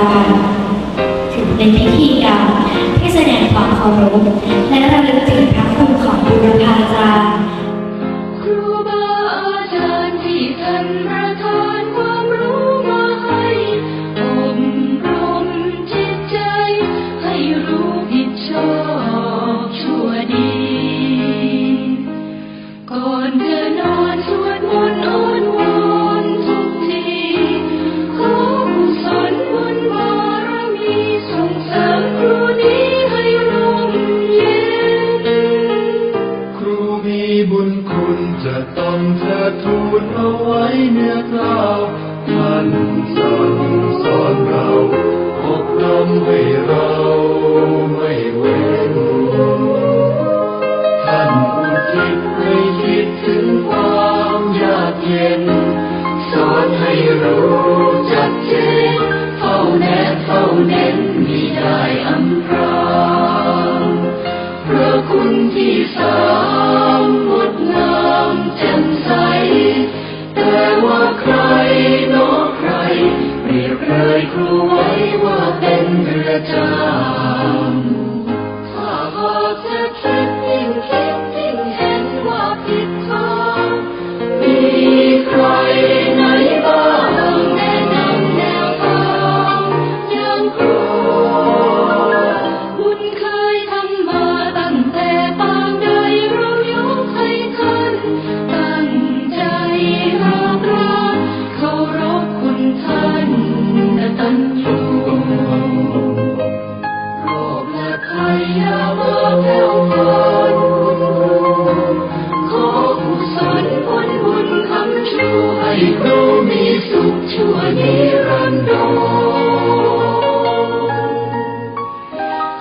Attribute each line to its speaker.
Speaker 1: บ้านถึงเป็นพิธีกรรมที่แสดงความเคารพและระลึกถึงพระคุณของบุรพาจารย์ครูบาอาจา
Speaker 2: รย์ที่ท่านประทับ เธอทูลเอาไว้เนื้อกล่าวท่านสั่งสอนเราอบรมให้เราไม่เว้นท่านอุทิศให้คิดถึงความยากเย็น สอนให้รู้จักเจนเฝ้าแนบเฝ้าเน้น Canada.